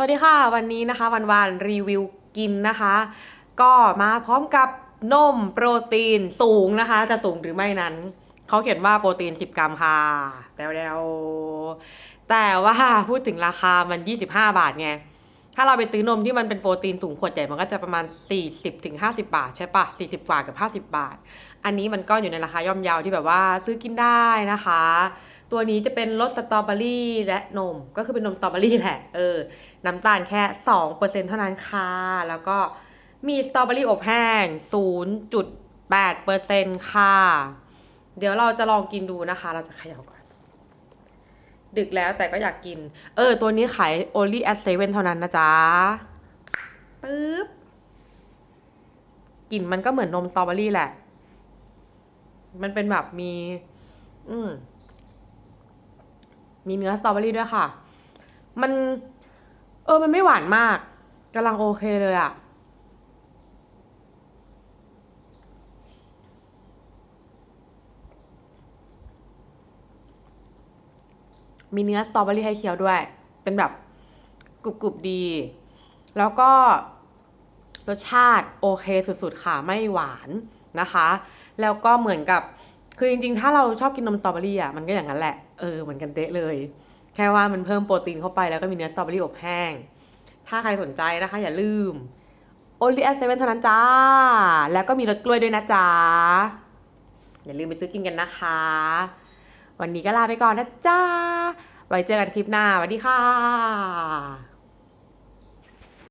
สวัสดีค่ะ วันนี้นะคะวันวานรีวิวกินนะคะ ก็มาพร้อมกับนมโปรตีนสูงนะคะ จะสูงหรือไม่นั้น เขาเขียนว่าโปรตีน 10 กรัมค่ะแต่เดวแต่ว่าพูดถึงราคามัน 25 บาทไงถ้าเราไปซื้อนมที่มันเป็นโปรตีนสูงขวดใหญ่มันก็จะประมาณ 40ถึง50 บาทใช่ปะ40 กว่ากับ 50 บาท อันนี้มันก็อยู่ในราคาย่อมเยาวที่แบบว่าซื้อกินได้นะคะ ตัวนี้จะเป็นรสสตรอเบอรี่และนม ก็คือเป็นนมสตรอเบอรี่แหละ เออ น้ำตาลแค่2%เท่านั้นค่ะ แล้วก็มีสตรอเบอรี่อบแห้ง0.8%ค่ะ เดี๋ยวเราจะลองกินดูนะคะ เราจะเขย่าก่อน ดึกแล้วแต่ก็อยากกิน เออ ตัวนี้ขาย only at 7เท่านั้นนะจ๊ะ ปึ๊บ กลิ่นมันก็เหมือนนมสตรอเบอรี่แหละ มันเป็นแบบมี อืม มีเนื้อสตรอเบอรี่ด้วยค่ะ มันเออมันไม่หวานมากกำลังโอเคเลยอะมีเนื้อสตรอเบอรี่ให้เคี้ยวด้วย เป็นแบบกรุบๆดี แล้วก็รสชาติโอเคสุดๆค่ะ ไม่หวานนะคะ แล้วก็เหมือนกับ คือจริงๆ ถ้าเราชอบกินนมสตรอเบอรี่อะมันก็อย่างนั้นแหละ เออเหมือนกันเดะเลย แค่ว่ามันเพิ่มโปรตีนเข้าไปแล้วก็มีเนื้อสตรอเบอรี่อบแห้ง ถ้าใครสนใจนะคะอย่าลืม only at 7เท่านั้นจ้า แล้วก็มีรสกล้วยด้วยนะจ๊ะ อย่าลืมไปซื้อกินกันนะคะ วันนี้ก็ลาไปก่อนนะจ้า ไว้เจอกันคลิปหน้าสวัสดีค่ะ